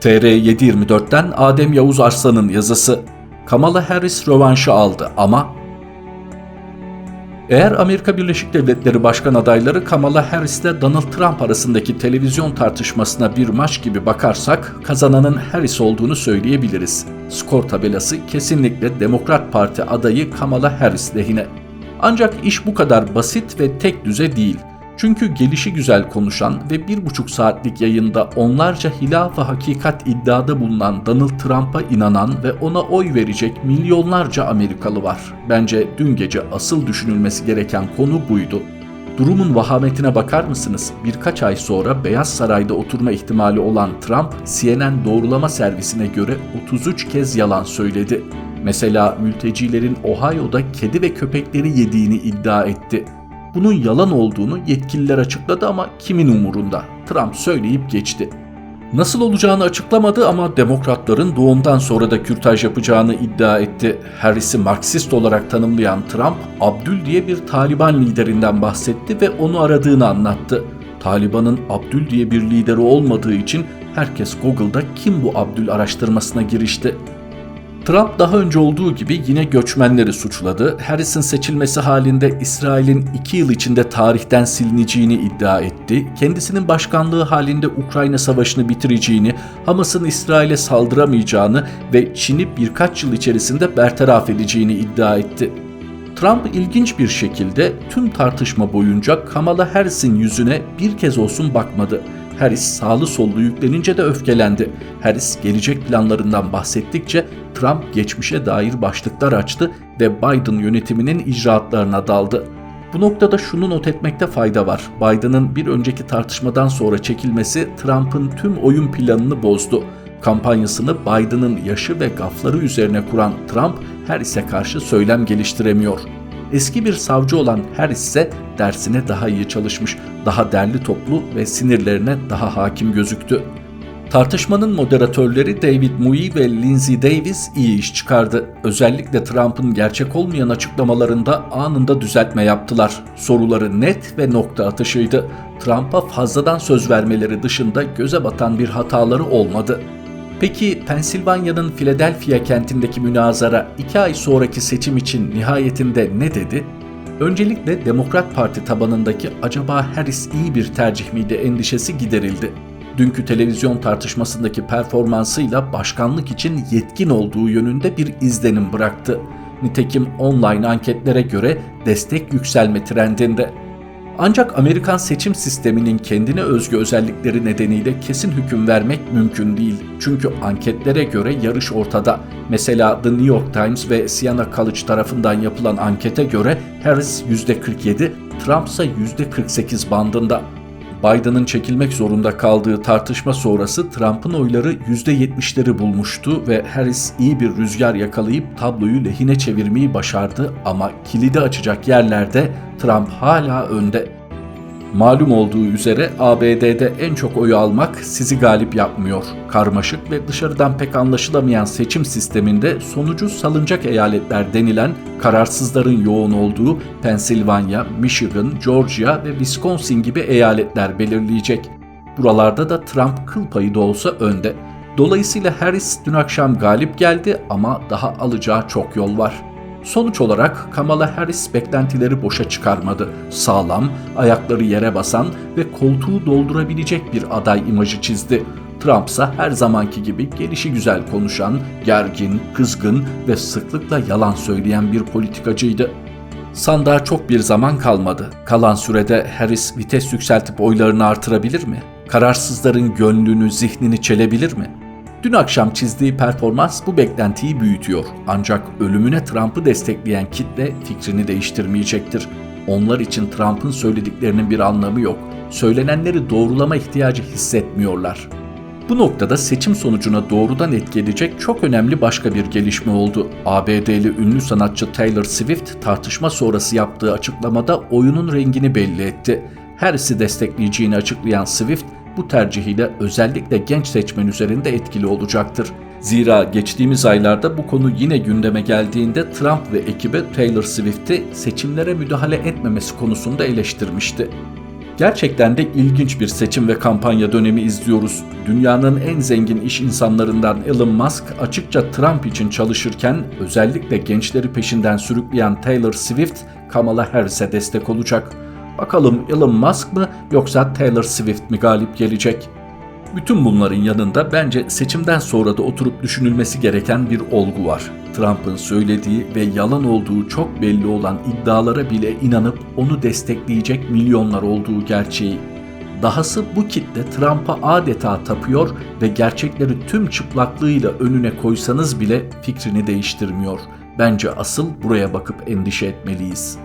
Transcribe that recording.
TR724'ten Adem Yavuz Arslan'ın yazısı. Kamala Harris rövanşı aldı ama eğer Amerika Birleşik Devletleri Başkan adayları Kamala Harris ile Donald Trump arasındaki televizyon tartışmasına bir maç gibi bakarsak kazananın Harris olduğunu söyleyebiliriz. Skor tabelası kesinlikle Demokrat Parti adayı Kamala Harris lehine. Ancak iş bu kadar basit ve tek düze değil. Çünkü gelişi güzel konuşan ve bir buçuk saatlik yayında onlarca hilaf-ı hakikat iddiada bulunan Donald Trump'a inanan ve ona oy verecek milyonlarca Amerikalı var. Bence dün gece asıl düşünülmesi gereken konu buydu. Durumun vahametine bakar mısınız? Birkaç ay sonra Beyaz Saray'da oturma ihtimali olan Trump, CNN doğrulama servisine göre 33 kez yalan söyledi. Mesela mültecilerin Ohio'da kedi ve köpekleri yediğini iddia etti. Bunun yalan olduğunu yetkililer açıkladı ama kimin umurunda? Trump söyleyip geçti. Nasıl olacağını açıklamadı ama demokratların doğumdan sonra da kürtaj yapacağını iddia etti. Harris'i Marksist olarak tanımlayan Trump, Abdül diye bir Taliban liderinden bahsetti ve onu aradığını anlattı. Taliban'ın Abdül diye bir lideri olmadığı için herkes Google'da kim bu Abdül araştırmasına girişti. Trump daha önce olduğu gibi yine göçmenleri suçladı. Harris'in seçilmesi halinde İsrail'in iki yıl içinde tarihten silineceğini iddia etti. Kendisinin başkanlığı halinde Ukrayna savaşını bitireceğini, Hamas'ın İsrail'e saldıramayacağını ve Çin'i birkaç yıl içerisinde bertaraf edeceğini iddia etti. Trump ilginç bir şekilde tüm tartışma boyunca Kamala Harris'in yüzüne bir kez olsun bakmadı. Harris sağlı sollu yüklenince de öfkelendi. Harris gelecek planlarından bahsettikçe Trump geçmişe dair başlıklar açtı ve Biden yönetiminin icraatlarına daldı. Bu noktada şunu not etmekte fayda var. Biden'ın bir önceki tartışmadan sonra çekilmesi Trump'ın tüm oyun planını bozdu. Kampanyasını Biden'ın yaşı ve gafları üzerine kuran Trump, Harris'e karşı söylem geliştiremiyor. Eski bir savcı olan Harris ise dersine daha iyi çalışmış, daha derli toplu ve sinirlerine daha hakim gözüktü. Tartışmanın moderatörleri David Muir ve Lindsey Davis iyi iş çıkardı. Özellikle Trump'ın gerçek olmayan açıklamalarında anında düzeltme yaptılar. Soruları net ve nokta atışıydı. Trump'a fazladan söz vermeleri dışında göze batan bir hataları olmadı. Peki Pensilvanya'nın Philadelphia kentindeki münazara iki ay sonraki seçim için nihayetinde ne dedi? Öncelikle Demokrat Parti tabanındaki acaba Harris iyi bir tercih miydi endişesi giderildi. Dünkü televizyon tartışmasındaki performansıyla başkanlık için yetkin olduğu yönünde bir izlenim bıraktı. Nitekim online anketlere göre destek yükselme trendinde. Ancak Amerikan seçim sisteminin kendine özgü özellikleri nedeniyle kesin hüküm vermek mümkün değil. Çünkü anketlere göre yarış ortada. Mesela The New York Times ve Siena College tarafından yapılan ankete göre Harris %47, Trump ise %48 bandında. Biden'ın çekilmek zorunda kaldığı tartışma sonrası Trump'ın oyları %70'leri bulmuştu ve Harris iyi bir rüzgar yakalayıp tabloyu lehine çevirmeyi başardı ama kilidi açacak yerlerde Trump hala önde. Malum olduğu üzere ABD'de en çok oyu almak sizi galip yapmıyor. Karmaşık ve dışarıdan pek anlaşılamayan seçim sisteminde sonucu salınacak eyaletler denilen kararsızların yoğun olduğu Pennsylvania, Michigan, Georgia ve Wisconsin gibi eyaletler belirleyecek. Buralarda da Trump kıl payı da olsa önde. Dolayısıyla Harris dün akşam galip geldi ama daha alacağı çok yol var. Sonuç olarak Kamala Harris beklentileri boşa çıkarmadı. Sağlam, ayakları yere basan ve koltuğu doldurabilecek bir aday imajı çizdi. Trump ise her zamanki gibi gelişi güzel konuşan, gergin, kızgın ve sıklıkla yalan söyleyen bir politikacıydı. Sandığa çok bir zaman kalmadı. Kalan sürede Harris vites yükseltip oylarını artırabilir mi? Kararsızların gönlünü, zihnini çelebilir mi? Dün akşam çizdiği performans bu beklentiyi büyütüyor. Ancak ölümüne Trump'ı destekleyen kitle fikrini değiştirmeyecektir. Onlar için Trump'ın söylediklerinin bir anlamı yok. Söylenenleri doğrulama ihtiyacı hissetmiyorlar. Bu noktada seçim sonucuna doğrudan etki edecek çok önemli başka bir gelişme oldu. ABD'li ünlü sanatçı Taylor Swift tartışma sonrası yaptığı açıklamada oyunun rengini belli etti. Harris'i destekleyeceğini açıklayan Swift, bu tercihiyle özellikle genç seçmen üzerinde etkili olacaktır. Zira geçtiğimiz aylarda bu konu yine gündeme geldiğinde Trump ve ekibi Taylor Swift'i seçimlere müdahale etmemesi konusunda eleştirmişti. Gerçekten de ilginç bir seçim ve kampanya dönemi izliyoruz. Dünyanın en zengin iş insanlarından Elon Musk açıkça Trump için çalışırken özellikle gençleri peşinden sürükleyen Taylor Swift Kamala Harris'e destek olacak. Bakalım Elon Musk mı yoksa Taylor Swift mi galip gelecek? Bütün bunların yanında bence seçimden sonra da oturup düşünülmesi gereken bir olgu var. Trump'ın söylediği ve yalan olduğu çok belli olan iddialara bile inanıp onu destekleyecek milyonlar olduğu gerçeği. Dahası bu kitle Trump'a adeta tapıyor ve gerçekleri tüm çıplaklığıyla önüne koysanız bile fikrini değiştirmiyor. Bence asıl buraya bakıp endişe etmeliyiz.